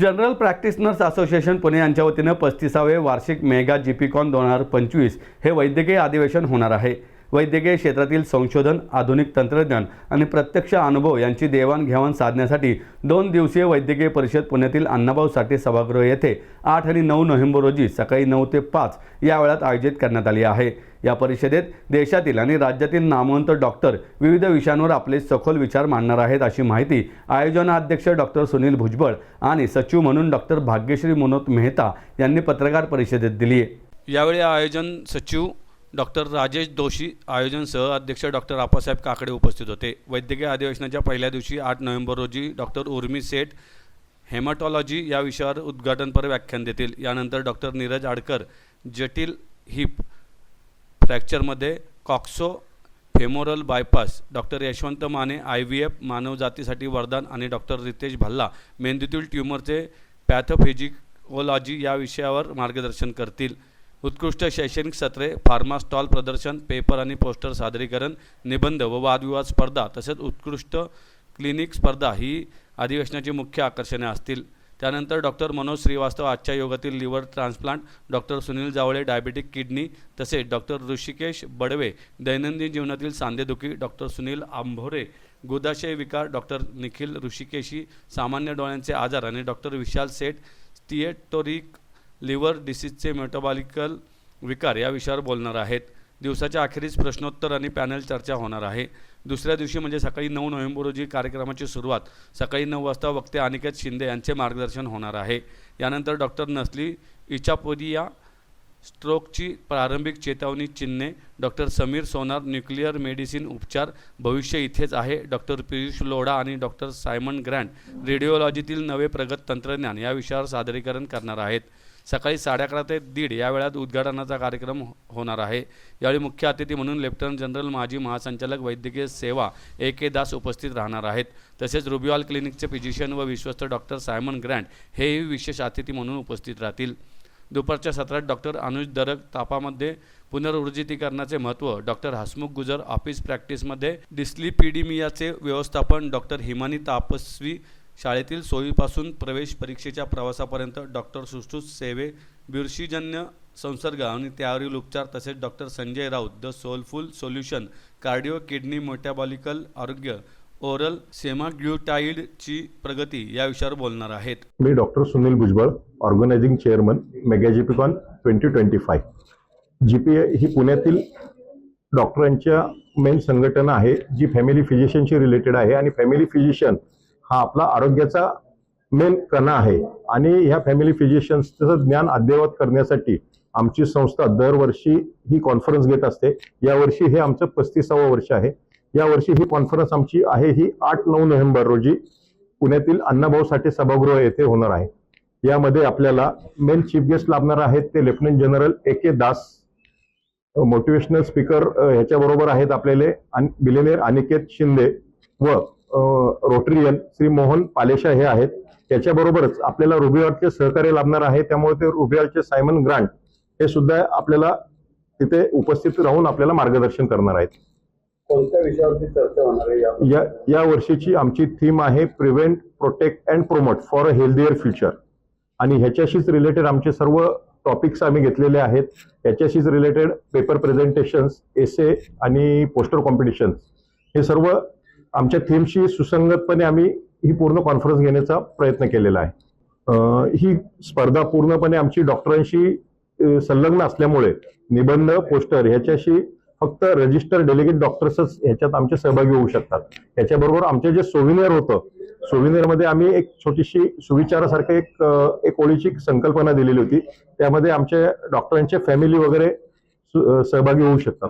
General practitioners association Pune यांच्या वतीनं पस्तीसावे वार्षिक मेगा जीपीकॉन दोन हजार पंचवीस हे वैद्यकीय अधिवेशन होणार आहे. वैद्यकीय क्षेत्रातील संशोधन आधुनिक तंत्रज्ञान आणि प्रत्यक्ष अनुभव यांची देवाणघेवाण साधण्यासाठी दोन दिवसीय वैद्यकीय परिषद पुण्यातील अण्णाभाऊ साठे सभागृह येथे आठ आणि नऊ नोव्हेंबर रोजी सकाळी नऊ ते पाच या वेळात आयोजित करण्यात आली आहे. या परिषदेत देशातील आणि राज्यातील नामवंत डॉक्टर विविध विषयांवर आपले सखोल विचार मांडणार आहेत अशी माहिती आयोजनाध्यक्ष डॉक्टर सुनील भुजबळ आणि सचिव म्हणून डॉक्टर भाग्यश्री मनोज मेहता यांनी पत्रकार परिषदेत दिली आहे. यावेळी आयोजन सचिव डॉक्टर राजेश दोशी आयोजन सह अध्यक्ष डॉक्टर आप्पासाहेब काकडे उपस्थित होते. वैद्यकीय अधिवेशनाच्या पहिल्या दिवशी आठ नोव्हेंबर रोजी डॉक्टर उर्मी सेठ हेमॅटॉलॉजी या विषयावर उद्घाटनपर व्याख्यान देतील. यानंतर डॉक्टर नीरज आडकर जटिल hip फ्रॅक्चरमध्ये coxo femoral bypass. Doctor Yashwant Mane I V F मानवजातीसाठी वरदान आणि डॉक्टर रितेश भल्ला मेंदूतील ट्यूमरचे पॅथोफिजिओलॉजी या विषयावर मार्गदर्शन करतील. उत्कृष्ट शैक्षणिक सत्रे फार्मा स्टॉल प्रदर्शन पेपर आणि पोस्टर सादरीकरण निबंध व वादविवाद स्पर्धा तसेच उत्कृष्ट क्लिनिक स्पर्धा ही अधिवेशनाची मुख्य आकर्षणे असतील. त्यानंतर डॉक्टर मनोज श्रीवास्तव आजच्या योगातील liver transplant doctor Sunil Jawale diabetic kidney तसेच डॉक्टर ऋषिकेश बडवे दैनंदिन जीवनातील सांधेदुखी डॉक्टर सुनील आंभोरे गुदाशय विकार डॉक्टर निखिल ऋषिकेशी सामान्य डोळ्यांचे आजार आणि doctor Vishal Seth steatotic liver डिसीजचे metabolical विकार या विषयावर बोलणार आहेत. दिवसाच्या अखेरीस प्रश्नोत्तर आणि पॅनल चर्चा होणार आहे. दुसऱ्या दिवशी म्हणजे सकाळी नऊ नोव्हेंबर रोजी कार्यक्रमाची सुरुवात. सकाळी नऊ वाजता वक्ते अनिकेत शिंदे यांचे मार्गदर्शन होणार आहे. यानंतर डॉक्टर नसली इचापोदिया स्ट्रोकची प्रारंभिक चेतावणी चिन्हे doctor Sameer Sonar nuclear medicine उपचार भविष्य इथेच आहे. डॉक्टर पियुष लोढा आणि डॉक्टर सायमन ग्रँड रेडिओलॉजीतील नवे प्रगत तंत्रज्ञान या विषयावर सादरीकरण करणार आहेत. सकाळी साडे अकरा ते दीड या वेळात उद्घाटनाचा कार्यक्रम हो- होणार आहे. यावेळी मुख्य अतिथी म्हणून लेफ्टनंट जनरल माजी महासंचालक वैद्यकीय सेवा ए के दास उपस्थित राहणार आहेत. तसेच रुबिऑल क्लिनिकचे फिजिशियन व विश्वस्त डॉक्टर सायमन ग्रँड हेही विशेष अतिथी म्हणून उपस्थित राहतील. दुपारच्या सत्रात डॉक्टर अनुज दरक तापामध्ये पुनरुज्जीतीकरणाचे महत्त्व डॉक्टर हसमुख गुजर ऑफिस प्रॅक्टिसमध्ये डिस्लिपिडिमियाचे व्यवस्थापन डॉक्टर हिमानी तापस्वी शाळेतील सोयीपासून प्रवेश परीक्षेच्या प्रवासापर्यंत डॉक्टर सुश्रुत सेवे बुरशीजन्य संसर्ग आणि त्यावरील उपचार तसेच doctor Sanjay Raut the soulful solution cardio kidney metabolical आरोग्य ओरल सेमाग्ल्युटाईडची प्रगती या विषयावर बोलणार आहेत. मी doctor Sunil Bhujbal organising chairman मेगाजीपीकॉन twenty twenty five. G P A ही पुण्यातील डॉक्टरांच्या मेन संघटना आहे जी फॅमिली फिजिशियनशी रिलेटेड आहे आणि फॅमिली फिजिशियन हा आपला आरोग्याचा मेन कणा आहे. आणि ह्या फॅमिली फिजिशियन्सचं ज्ञान अद्ययावत करण्यासाठी आमची संस्था दरवर्षी ही कॉन्फरन्स घेत असते. यावर्षी हे आमचं पस्तीसावं वर्ष आहे. यावर्षी ही कॉन्फरन्स आमची आहे ही आठ नऊ नोव्हेंबर रोजी पुण्यातील अण्णाभाऊ साठे सभागृह येथे होणार आहे. यामध्ये आपल्याला मेन चीफ गेस्ट लाभणार आहेत ते lieutenant general A K Das motivational speaker ह्याच्याबरोबर आहेत आपल्याले बिलेनियर अनिकेत शिंदे व रोटरियन श्री मोहन पालेशा हे आहेत. त्याच्याबरोबरच आपल्याला रुबिऑलचे सहकार्य लाभणार आहे. त्यामुळे ते रुबिऑलचे सायमन ग्रांट हे सुद्धा आपल्याला तिथे उपस्थित राहून आपल्याला मार्गदर्शन करणार आहेत. कोणत्या विषयावरती चर्चा होणार आहे या या वर्षीची आमची थीम आहे prevent protect and promote for a healthier future आणि ह्याच्याशीच रिलेटेड आमचे सर्व टॉपिक्स आम्ही घेतलेले आहेत. ह्याच्याशीच रिलेटेड पेपर प्रेझेंटेशन्स एसे आणि पोस्टर कॉम्पिटिशन्स हे सर्व आमच्या थीमशी सुसंगतपणे आम्ही ही पूर्ण कॉन्फरन्स घेण्याचा प्रयत्न केलेला आहे. ही स्पर्धा पूर्णपणे आमची डॉक्टरांशी संलग्न असल्यामुळे निबंध पोस्टर ह्याच्याशी फक्त रजिस्टर डेलिगेट डॉक्टर्सच ह्याच्यात आमचे सहभागी होऊ शकतात. याच्याबरोबर आमचे जे सोविनियर होतं सोविनियरमध्ये आम्ही एक छोटीशी सुविचारासारखं एक एक ओळीची संकल्पना दिलेली होती. त्यामध्ये आमचे डॉक्टरांचे फॅमिली वगैरे सहभागी होऊ शकतात.